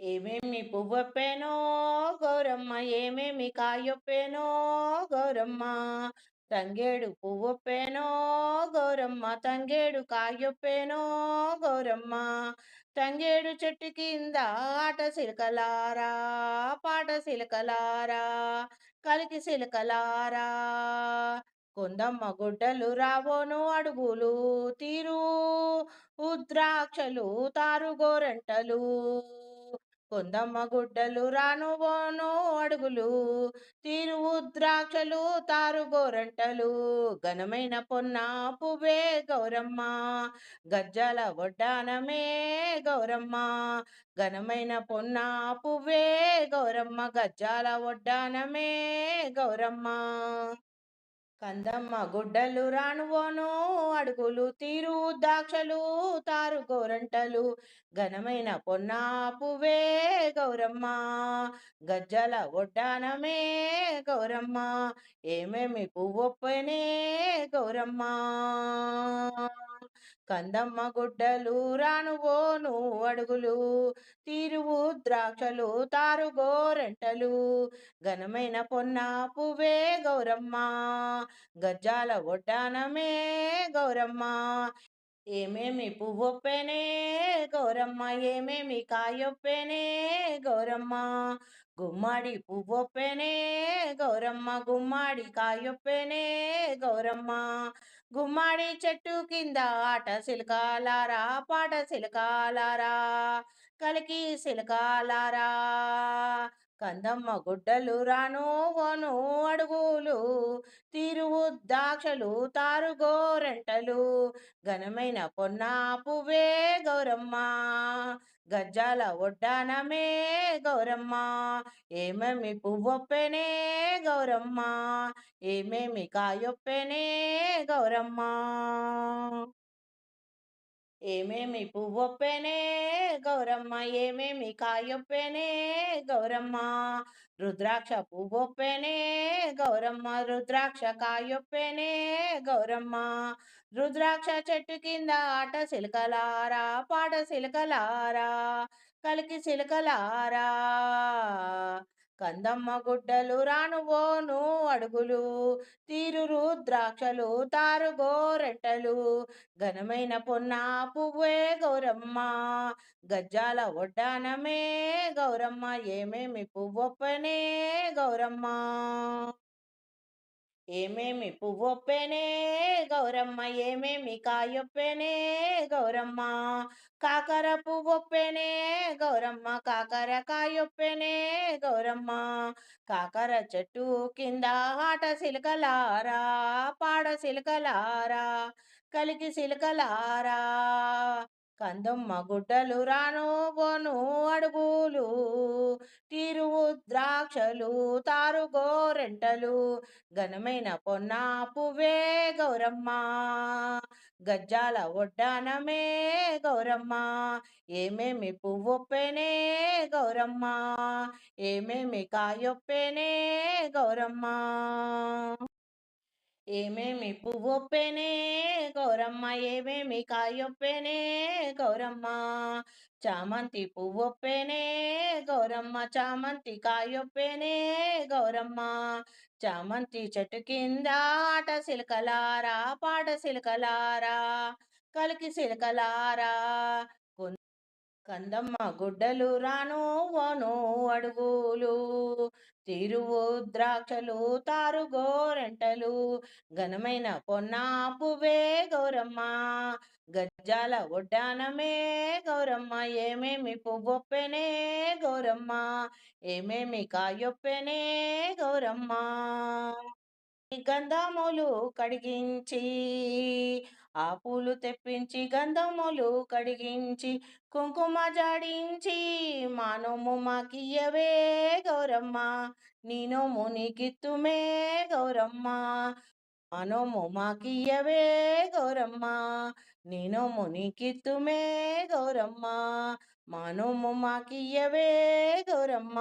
ఏమేమి పువ్వొప్పేనో గౌరమ్మ ఏమేమి కాయొప్పేనో గౌరమ్మ. తంగేడు పువ్వొప్పేనో గౌరమ్మ తంగేడు కాయొప్పేనో గౌరమ్మ. తంగేడు చెట్టు కింద ఆట సిలకలారా పాట సిలకలారా కలికి సిలకలారా కొందమ్మ గుడ్డలు రావోను అడుగులు తీరు ఉద్రాక్షలు తారు గోరంటలు. కొందమ్మ గుడ్డలు రాను బోను అడుగులు తీరువు ద్రాక్షలు తారు గోరంటలు. ఘనమైన పొన్న పువ్వే గౌరమ్మ గజ్జల ఒడ్డానమే గౌరమ్మ. ఘనమైన పొన్న పువ్వే గౌరమ్మ గజ్జాల ఒడ్డానమే గౌరమ్మ. కందమ్మ గుడ్డలు రానువోను అడుగులు తీరు దాక్షలు తారు గోరంటలు. ఘనమైన పొన్నా పువ్వే గౌరమ్మ గజ్జల ఒడ్డానమే గౌరమ్మ. ఏమేమి పువ్వొప్పనే గౌరమ్మ. కందమ్మ గుడ్డలు రానువోను అడుగులు తీరువు ద్రాక్షలు తారు గోరెంటలు ఘనమైన పొన్న పువ్వే గౌరమ్మ గజ్జాల ఒడ్డానమే గౌరమ్మ. ఏమేమి పువ్వొప్పెనే గౌరమ్మ ఏమేమి కాయొప్పెనే గౌరమ్మ. గుమ్మడి పువ్వొప్పెనే గౌరమ్మ గుమ్మడి కాయొప్పెనే గౌరమ్మ. గుమ్మడి చెట్టు కింద ఆట సిలకాలారా పాట సిలకాలారా కలికి సిలకాలారా కందమ్మ గుడ్డలు రాను అడుగులు తీరువు దాక్షలు తారు గోరెంటలు ఘనమైన పొన్నా పువ్వే గౌరమ్మ గజ్జాల ఒడ్డానమే గౌరమ్మ ఏమేమి పువ్వొప్పెనే గౌరమ్మ ఏమేమి కాయొప్పెనే గౌరమ్మ. ఏమేమి పువ్వొప్పెనే గౌరమ్మ ఏమేమి కాయొప్పెనే గౌరమ్మ? రుద్రాక్ష పువ్వొప్పెనే గౌరమ్మ రుద్రాక్ష కాయొప్పెనే గౌరమ్మ? రుద్రాక్ష చెట్టు కింద ఆట సిలకలారా పాట సిలకలారా కలికి సిలకలారా? కందమ్మ గుడ్డలు రానువోను అడుగులు తీరురు రుద్రాక్షలు తారు గోరెంటలు ఘనమైన పొన్నా పువ్వే గౌరమ్మ గజ్జాల ఒడ్డానమే గౌరమ్మ ఏమేమి పువ్వొప్పనే గౌరమ్మ. ఏమేమి పువ్వొప్పేనే గౌరమ్మ ఏమేమి కాయొప్పేనే గౌరమ్మ? కాకర పువ్వొప్పేనే గౌరమ్మ కాకర కాయొప్పేనే గౌరమ్మ? కాకర చెట్టు కింద ఆట సిలకలారా పాడ సిలకలారా కలికి సిలకలారా? కందమ్మ గుడ్డలు రాను బోను అడుగులు తీరువు ద్రాక్షలు తారు గోరెంటలు ఘనమైన పొన్నా పువ్వే గౌరమ్మ గజ్జాల ఒడ్డానమే గౌరమ్మ ఏమేమి పువ్వొప్పేనే గౌరమ్మ ఏమేమి కాయొప్పేనే గౌరమ్మ. ఏమేమి పువ్వొప్పెనే గౌరమ్మ ఏమేమి కాయొప్పెనే గౌరమ్మ చామంతి పువ్వొప్పెనే గౌరమ్మ చామంతి కాయొప్పెనే గౌరమ్మ చామంతి చెట్టు కింద ఆట సిలకలారా పాట సిలకలారా కలికి సిలకలారా. కందమ్మ గుడ్డలు రాను వను అడుగులు తిరువు ద్రాక్షలు తారు గోరెంటలు ఘనమైన పొన్నా పువ్వే గౌరమ్మ గజ్జాల ఒడ్డానమే గౌరమ్మ ఏమేమి పువ్వొప్పెనే గౌరమ్మ ఏమేమి కాయొప్పెనే గౌరమ్మ. గంధములు కడిగించి ఆ పూలు తెప్పించి గంధములు కడిగించి కుంకుమ జాడించి మానోము మాకియ్యవే గౌరమ్మ. నీనోము నీకిత్తుమే గౌరమ్మ. మానోము మాకియ్యవే గౌరమ్మ. నేను మునికిత్తుమే గౌరమ్మ. మానోము మాకియ్యవే గౌరమ్మ.